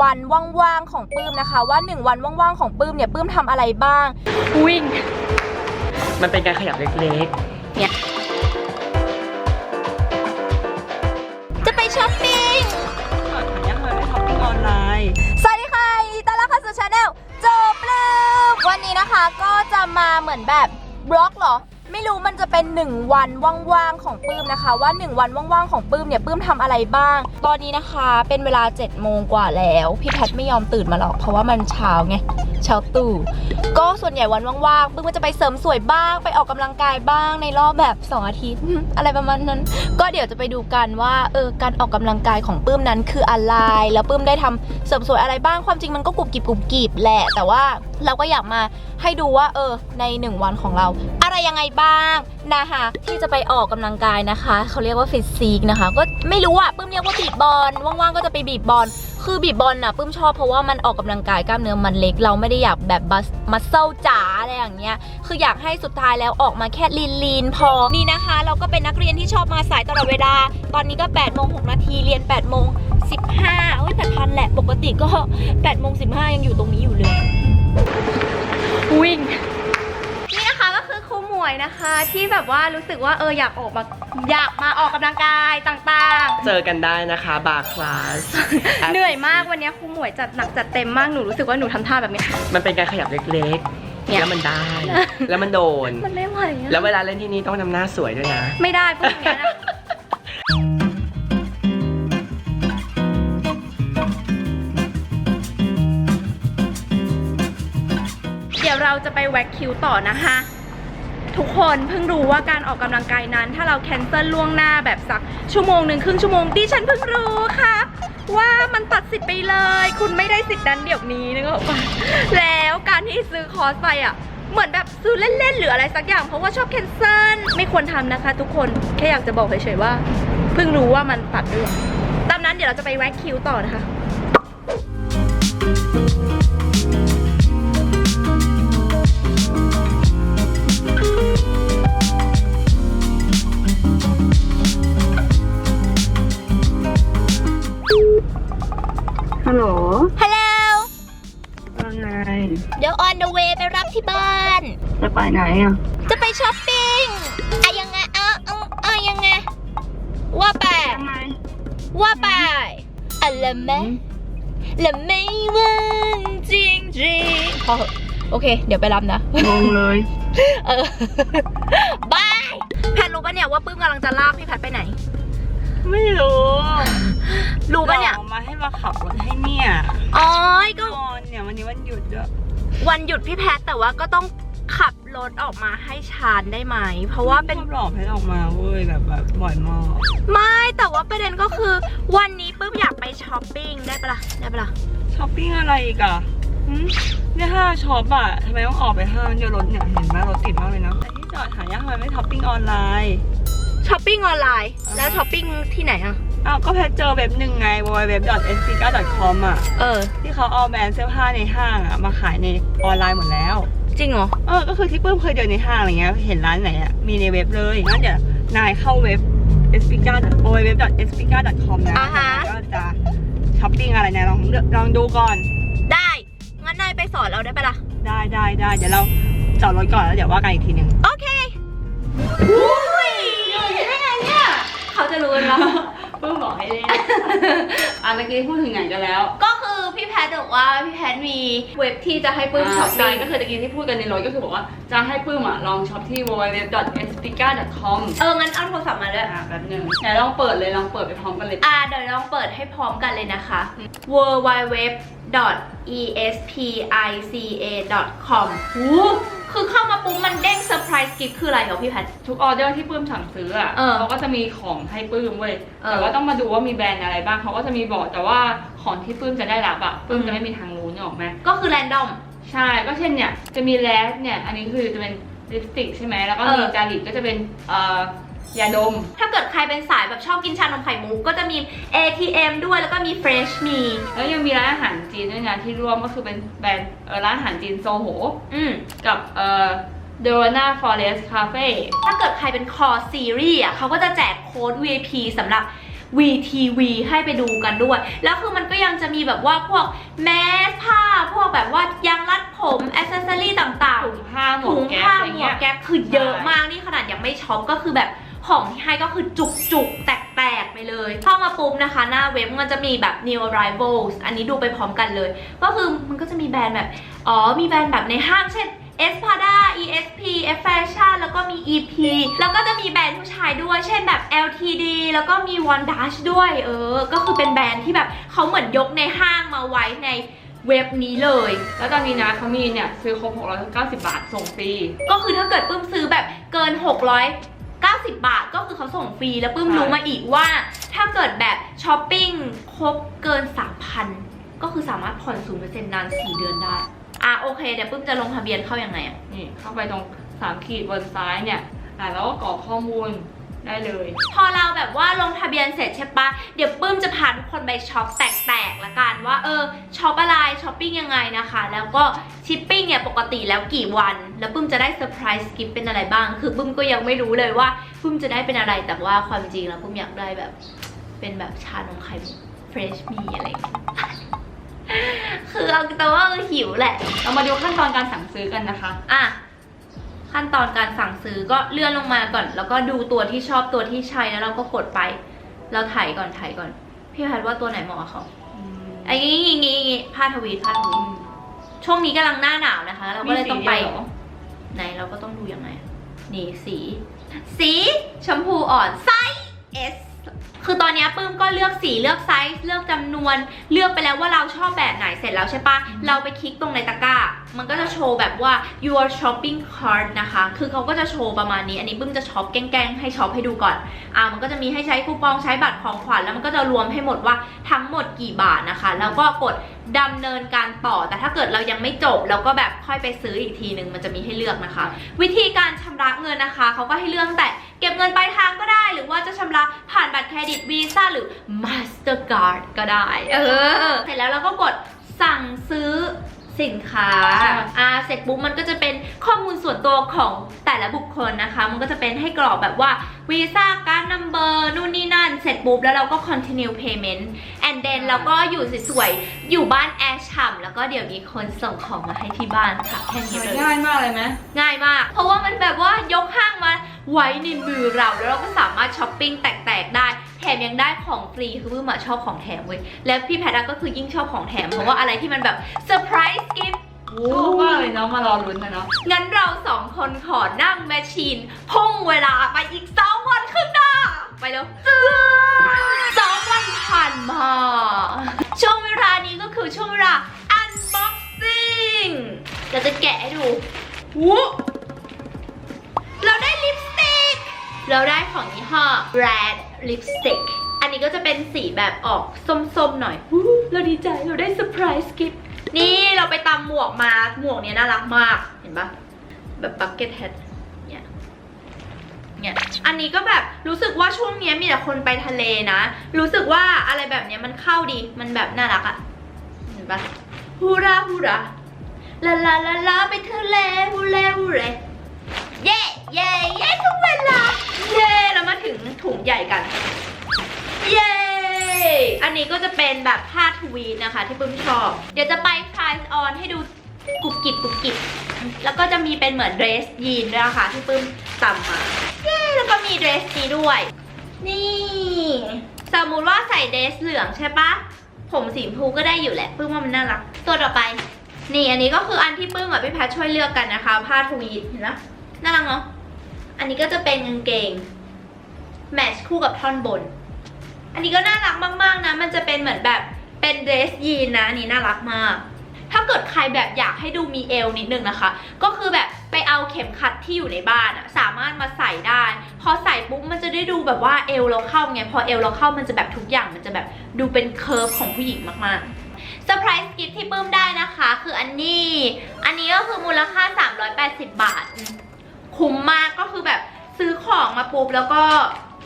วันว่างๆของปื้มนะคะ ว่าหนึ่งวันว่างๆของปื้มเนี่ยปื้มทำอะไรบ้าง วิ่ง มันเป็นการขยับเล็กจะไปช้อปปิ้งๆยังเคยไปช้อปปิ้งออนไลน์ สวัสดีค่ะยินดีต้อนรับเข้าสู่ชาแนลโจปลื้มวันนี้นะคะก็จะมาเหมือนแบบบล็อกเหรอ ไม่รู้มันจะเป็น 1 วันว่างๆของปื้มนะคะ ว่า 1 วันว่างๆของปื้มเนี่ยปื้มทำอะไรบ้าง ตอนนี้นะคะเป็นเวลา7จ็ดโมงกว่าแล้วพี่แพทไม่ยอมตื่นมาหรอกเพราะว่ามันเช้าไงเช้าตู่ก็ส่วนใหญ่วันว่างๆปื้มก็จะไปเสริมสวยบ้างไปออกกำลังกายบ้างในรอบแบบ2อาทิตย์ อะไรประมาณนั้น ก็เดี๋ยวจะไปดูกันว่าเออการออกกำลังกายของปื้มนั้นคืออะไร แล้วปื้มได้ทำเสริมสวยอะไรบ้างความจริงมันก็กรุบกริบกรุบกริบแหละแต่ว่าเราก็อยากมาให้ดูว่าเออในหนึ่งวันของเรา อะไรยังไงบ้างนะคะที่จะไปออกกำลังกายนะคะเขาเรียกว่าฟิตซีกนะคะ ก็ไม่รู้อะปื้มเรียกว่าบีบบอลว่างๆก็จะไปบีบบอลคือบีบบอลน่ะปื้มชอบเพราะว่ามันออกกำลังกายกล้ามเนื้อมันเล็ก เราไม่ได้อยากแบบบัสมัสเซลจ๋าอะไรอย่างเงี้ยคืออยากให้สุดท้ายแล้วออกมาแค่ลีนลีนๆพอนี่นะคะ เราก็เป็นนักเรียนที่ชอบมาสายตลอดเวลา ตอนนี้ก็8โมง6นาทีเรียน8โมง15เอ้ยแต่ทันแหละปกติก็8โมง15ยังอยู่ตรงนี้อยู่เลยวิ่ง วยนะคะ ที่แบบว่ารู้สึกว่าเอออยากออกมาอยากมาออกกำลังกายต่างๆ เจอกันได้นะคะ บาร์คลาส เหนื่อยมากวันนี้ครูหมวยจัดหนักจัดเต็มมากหนูรู้สึกว่าหนูทำท่าแบบนี้ มันเป็นการขยับเล็กๆ เนี่ย แล้วมันได้ แล้วมันโดน มันไม่ไหวอะแล้วเวลาเล่นที่นี่ต้องทำหน้าสวยด้วยนะ ไม่ได้พวกเนี้ยนะ เดี๋ยวเราจะไปแว็กคิวต่อนะคะ ทุกคนเพิ่งรู้ว่าการออกกำลังกายนั้น ถ้าเราแคนเซิลล่วงหน้าแบบสักชั่วโมงหนึ่งครึ่งชั่วโมงดิฉันเพิ่งรู้ค่ะว่ามันตัดสิทธิ์ไปเลย คุณไม่ได้สิทธิ์นั้นเดี๋ยวนี้นึกออกปะแล้วการที่ซื้อคอร์สไปอะเหมือนแบบซื้อเล่นๆหรืออะไรสักอย่างเพราะว่าชอบแคนเซิลไม่ควรทำนะคะ ทุกคนแค่อยากจะบอกเฉยๆว่า เพิ่งรู้ว่ามันตัดด้วยตามนั้นเดี๋ยวเราจะไปแว็กคิวต่อนะคะ ฮัลโหลฮัลโหลว่าไงเดี๋ยว on the way ไปรับที่บ้าน จะไปไหนอะ จะไปช้อปปิ้งอะยังไงอะอะอะยังไง ว่าไปยังไงว่าไปอะไรไหมและไม่ว่างจริงจริงๆพอเหอะโอเค เดี๋ยวไปรับนะ งงเลย เออบาย แพทรู้ปะเนี่ยว่าปื้มกำลังจะลากพี่แพทไปไหน ไม่รู้รู้ปะเนี่ยอามาให้มาขับรถให้เนี่ยอ๋อยก็นอนเนี่ยวันนี้วันหยุดด้วยวันหยุดพี่แพทแต่ว่าก็ต้องขับรถออกมาให้ชานได้ไหม เพราะว่าเป็น ชอบหลอกให้ออกมาเว้ยแบบแบบบ่อยมากไม่แต่ว่าประเด็นก็คือ วันนี้ปื้มอยากไปช้อปปิ้งได้ปะล่ะได้ปะล่ะช้อปปิ้งอะไรอีกอะหึเนี่ยห้างช็อปอะทำไมต้องออกไปห้างเดี๋ยวรถเนี่ยเห็นไหมรถติดมากเลยนะแต่ที่จอดหายากทำไมไม่ช้อปปิ้งออนไลน์ ช้อปปิ้งออนไลน์อ่าแล้วช้อปปิ้งที่ไหนอะ อ้าวก็แพทเจอเว็บหนึ่งไง www.nsika.com อะเออ ที่เขาเอาแบรนด์เสื้อผ้าในห้างอะมาขายในออนไลน์หมดแล้ว จริงเหรอ เออ ก็คือที่ปื้มเคยเดินในห้างอะไรเงี้ย เห็นร้านไหนอะมีในเว็บเลยงั้นเดี๋ยวนายเข้าเว็บ s p i c a www.spika.com นะอ่าฮะแล้วก็จะช้อปปิ้งอะไรเนี่ยลองเลือกลองดูก่อน ได้ งั้นนายไปสอนเราได้ปะล่ะ ได้ได้ได้เดี๋ยวเราจอดรถก่อนแล้วเดี๋ยวว่ากันอีกทีหนึ่งโอเค อุ้ยได้ไงเนี่ย เขาจะรู้กันแล้ว เพิ่งบอกให้เล่นอะเมื่อกี้พูดถึงไหนกันแล้ว ก็คือพี่แพทบอกว่าพี่แพทมีเว็บที่จะให้ปื้มช็อปใช่ปิ้ก็คือตะกี้ที่พูดกันในรถก็คือบอกว่าจะให้ปื้มอะลองช็อปที่ www.spica.com เอองั้นเอาโทรศัพท์มาด้วยอะแป๊บหนึงไหนลองเปิดเลยลองเปิดไปพร้อมกันเลย อ่าเดี๋ยวลองเปิดให้พร้อมกันเลยนะคะ w w w e s p i c a com หูคือเข้ามาปุ๊บมันเด้งเซอร์ไพรส์กิฟต์คืออะไรเหรอพี่แพท ทุกออเดอร์ที่ปื้มสั่งซื้ออะเออเขาก็จะมีของให้ปื้มเว้ยเออแต่ว่าต้องมาดูว่ามีแบรนด์อะไรบ้างเขาก็จะมีบอกแต่ว่าของที่ปื้มจะได้รับอะปื้มอืม จะไม่มีทางรู้เนี่ยหรอกไหมก็คือแรนดอม ใช่ก็เช่นเนี่ยจะมีแลสเนี่ยอันนี้คือจะเป็นลิปสติกใช่ไหมแล้วก็เออมีจาริตก็จะเป็นเอ่อ ยาดม ถ้าเกิดใครเป็นสายแบบชอบกินชานมไข่มุกก็จะมี ATM ด้วยแล้วก็มี Fresh มี แล้วยังมีร้านอาหารจีนด้วยนะที่ร่วมก็คือเป็นแบรนด์เอ่อร้านอาหารจีนโซโห อืม กับเอ่อ d o r a n a Forest Cafe ถ้าเกิดใครเป็นคอซีรีส์อะเขาก็จะแจกโค้ด VIP สำหรับ VTV ให้ไปดูกันด้วย แล้วคือมันก็ยังจะมีแบบว่าพวกแมสผ้า พวกแบบว่ายางรัดผมอ c เซสซอรี่ต่างถุงผ้าหมๆวถุกงแก๊สผ้าอะไรหมวเงี้กย แก๊ปคือเยอะใช่มากนี่ขนาดยังไม่ช็อปก็คือแบบ ของที่ให้ก็คือจุกจุกๆแตกๆไปเลย เข้ามาปุ๊บนะคะ หน้าเว็บมันจะมีแบบ new arrivals อันนี้ดูไปพร้อมกันเลย ก็คือมันก็จะมีแบรนด์แบบ อ๋อ มีแบรนด์แบบในห้างเช่น Espada ESP F Fashion แล้วก็มี EP แล้วก็จะมีแบรนด์ผู้ชายด้วย เช่นแบบ LTD แล้วก็มี One Dash ด้วย เออ ก็คือเป็นแบรนด์ที่แบบเขาเหมือนยกในห้างมาไว้ในเว็บนี้เลย แล้วตอนนี้นะเขามีเนี่ย ซื้อครบ 690 บาท ส่งฟรี ก็คือถ้าเกิดปื้มซื้อแบบเกิน 690 บาทก็คือเขาส่งฟรีแล้วปื้มใช่รู้มาอีกว่า ถ้าเกิดแบบช้อปปิ้งครบเกิน 3,000 ก็คือสามารถผ่อน 0%นาน 4 เดือนได้ อะโอเคเดี๋ยวปื้มจะลงทะเบียนเข้ายังไงอะนี่เข้าไปตรง3ขีดบนซ้ายเนี่ยอะแล้วก็กรอกข้อมูล ได้เลย พอเราแบบว่าลงทะเบียนเสร็จใช่ปะเดี๋ยวปื้มจะพาทุกคนไปช็อปแตกๆละกันว่าเออช็อปอะไรช้อปปิ้งยังไงนะคะ แล้วก็ชิปปิ้งเนี่ยปกติแล้วกี่วัน แล้วปื้มจะได้เซอร์ไพรส์กิฟต์เป็นอะไรบ้าง คือปื้มก็ยังไม่รู้เลยว่าปื้มจะได้เป็นอะไรแต่ว่าความจริงแล้วปื้มอยากได้แบบเป็นแบบชานมไข่มุกเฟรชมีอะไรอย่างเงี้ยคือเอาแต่ว่าเออหิวแหละ เรามาดูขั้นตอนการสั่งซื้อกันนะคะ อะ ขั้นตอนการสั่งซื้อก็เลื่อนลงมาก่อน แล้วก็ดูตัวที่ชอบตัวที่ใช่แล้วเราก็กดไป เราถ่ายก่อนถ่ายก่อน พี่แพทย์ว่าตัวไหนเหมาะกับเขาไอ้งี้งี้งี้งี้ผ้าทวีตผ้าทวีตช่วงนี้กำลังหน้าหนาวนะคะ เราก็เลยต้องไปมีสีดีวเหรอ ไหนเราก็ต้องดูยังไง นี่สี สีชมพูอ่อนไซส์ S คือตอนเนี้ยปื้มก็เลือกสีเลือกไซส์เลือกจำนวน เลือกไปแล้วว่าเราชอบแบบไหนเสร็จแล้วใช่ปะเราไปคลิกตรงในตะกร้า มันก็จะโชว์แบบว่า your shopping cart นะคะ คือเขาก็จะโชว์ประมาณนี้ อันนี้ปื้มจะช็อปแกล้งๆให้ช็อปให้ดูก่อน อ่า มันก็จะมีให้ใช้คูปองใช้บัตรของขวัญ แล้วมันก็จะรวมให้หมดว่าทั้งหมดกี่บาทนะคะ แล้วก็กดดำเนินการต่อ แต่ถ้าเกิดเรายังไม่จบเราก็แบบค่อยไปซื้ออีกทีหนึ่งมันจะมีให้เลือกนะคะ วิธีการชำระเงินนะคะ เขาก็ให้เลือกแต่เก็บเงินปลายทางก็ได้ หรือว่าจะชำระผ่านบัตรเครดิตวีซ่าหรือ Mastercard ก็ได้ เออ เสร็จแล้วเราก็กดสั่งซื้อ สินค้า อ่า เสร็จปุ๊บมันก็จะเป็นข้อมูลส่วนตัวของแต่ละบุคคลนะคะ มันก็จะเป็นให้กรอกแบบว่าวีซ่าการ์ดนัมเบอร์นู่นนี่นั่น เสร็จปุ๊บแล้วเราก็ continue payment and then เราก็อยู่สวยๆ อยู่บ้านแอร์ฉ่ำแล้วก็เดี๋ยวมีคนส่งของมาให้ที่บ้านค่ะแค่นี้เลยง่ายมากเลยไหมง่ายมาก เพราะว่ามันแบบว่ายกห้างมาไว้ในมือเราแล้วเราก็สามารถช้อปปิ้งแตกๆได้ แถมยังได้ของฟรีคือเพิ่งมาชอบของแถมเว้ยและพี่แพทย์ก็คือยิ่งชอบของแถมเพราะว่าอะไรที่มันแบบเซอร์ไพรส์กิฟต์ชอบมากเลยเนาะมารอลุ้นนะเนาะงั้นเราสองคนขอนั่งแมชชีนพุ่งเวลาไปอีกสองวันข้างหน้า ไปแล้วสองวันผ่านมา ช่วงเวลานี้ก็คือช่วงเวลา unboxing เราจะแกะให้ดูวู้ เราได้ของยี่ห้อ Red Lipstick อันนี้ก็จะเป็นสีแบบออกส้มๆหน่อยเราดีใจเราได้เซอร์ไพรส์กิฟต์นี่เราไปตำหมวกมาหมวกเนี้ยน่ารักมากเห็นปะแบบบักเก็ตแฮทเนี่ยเนี่ยอันนี้ก็แบบรู้สึกว่าช่วงนี้มีแต่คนไปทะเลนะ รู้สึกว่าอะไรแบบเนี้ยมันเข้าดีมันแบบน่ารักอะเห็นปะฮูราฮูราลาลาลาลาไปทะเลฮูเลฮูเลเย่เย่เย่ทุกเวลา เย่แล้วมาถึงถุงใหญ่กัน เย้ อันนี้ก็จะเป็นแบบผ้าทวีตนะคะ ที่ปุ้มชอบ เดี๋ยวจะไป try on ให้ดูกุบกิบกุบกิบ แล้วก็จะมีเป็นเหมือนเดรสยีนด้วยนะคะที่ปุ้มตำมา เย้ แล้วก็มีเดรสนี้ด้วย นี่ สมมุติว่าใส่เดรสเหลืองใช่ปะ ผมสีชมพูก็ได้อยู่แหละปื้มว่ามันน่ารัก ตัวต่อไป นี่อันนี้ก็คืออันที่ปื้มกับพี่แพทช่วยเลือกกันนะคะ ผ้าทวีตเห็นไหมน่ารักเนาะ อันนี้ก็จะเป็นกางเกงแมทช์คู่กับท่อนบน อันนี้ก็น่ารักมากๆนะ มันจะเป็นเหมือนแบบเป็นเดรสยีนนะอันนี้น่ารักมาก ถ้าเกิดใครแบบอยากให้ดูมีเอวนิดนึงนะคะ ก็คือแบบไปเอาเข็มขัดที่อยู่ในบ้านอะสามารถมาใส่ได้ พอใส่ปุ๊บมันจะได้ดูแบบว่าเอวเราเข้าไง พอเอวเราเข้ามันจะแบบทุกอย่างมันจะแบบดูเป็นเคิร์ฟของผู้หญิงมากๆเซอร์ไพรส์กิฟที่ปื้มได้นะคะ คืออันนี้ อันนี้ก็คือมูลค่า 380 บาท คุ้มมากก็คือแบบซื้อของมาปุ๊บแล้วก็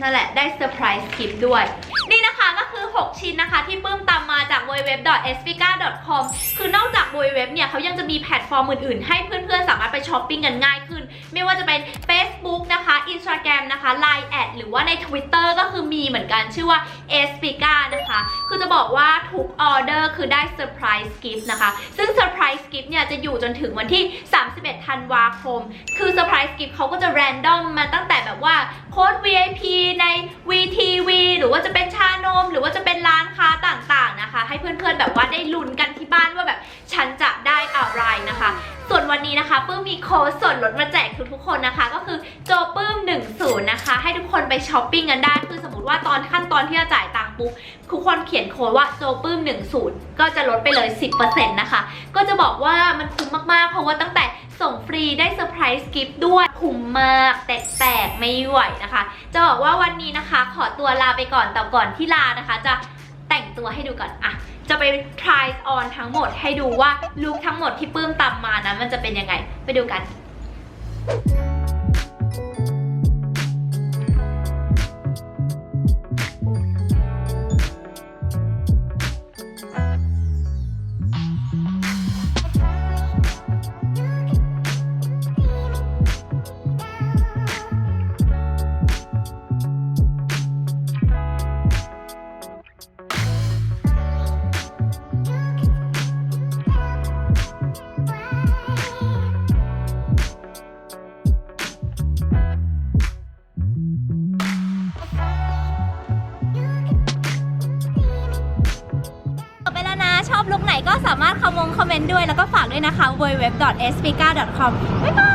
นั่นแหละได้เซอร์ไพรส์คลิปด้วย นี่นะคะก็คือ 6 ชิ้นนะคะ ที่ปื้มตามมาจาก w w w s p i c a c o m คือนอกจาก www เนี่ยเขายังจะมีแพลตฟอร์มอื่นๆ ให้เพื่อนๆ สามารถไปช้อปปิ้งกันง่ายขึ้น ไม่ว่าจะเป็น Facebook นะคะ Instagram นะคะ Line แอดหรือว่าใน Twitter ก็คือมีเหมือนกันชื่อว่า e s p i c a นะคะ คือจะบอกว่าทุกออเดอร์คือได้เซอร์ไพรส์กิฟต์นะคะ ซึ่งเซอร์ไพรส์กิฟต์เนี่ยจะอยู่จนถึงวันที่ 31 ธันวาคม คือเซอร์ไพรส์กิฟต์เขาก็จะแรนดอมมาตั้งแต่แบบว่า โค้ด VIP ใน VTV หรือว่าจะเป็นชานม หรือว่าจะเป็นร้านค้าต่างๆนะคะ ให้เพื่อนๆแบบว่าได้ลุ้นกันที่บ้านว่าแบบฉันจะได้อะไรนะคะ ส่วนวันนี้นะคะปื้มมีโค้ดส่วนลดมาแจกทุกๆคนนะคะ ก็คือโจปื้ม10นะคะ ให้ทุกคนไปช้อปปิ้งกันได้คือสมมติว่าตอนขั้นตอนที่จะจ่ายตังค์ปุ๊บทุกคนเขียนโค้ดว่าโจปื้ม10ก็จะลดไปเลย 10%นะคะก็จะบอกว่ามันคุ้มมากๆเพราะว่าตั้งแต่ส่งฟรีได้เซอร์ไพรส์กิฟต์ด้วย คุ้มมากแตกไม่ไหวนะคะ จะบอกว่าวันนี้นะคะ ขอตัวลาไปก่อนแต่ก่อนที่ลานะคะ จะแต่งตัวให้ดูก่อนอะจะไป try on ทั้งหมดให้ดูว่าลุคทั้งหมดที่ปื้มตามมานะมันจะเป็นยังไง ไปดูกัน นต์ด้วยแล้วก็ฝากด้วยนะคะ www.spica.com บ๊ายบาย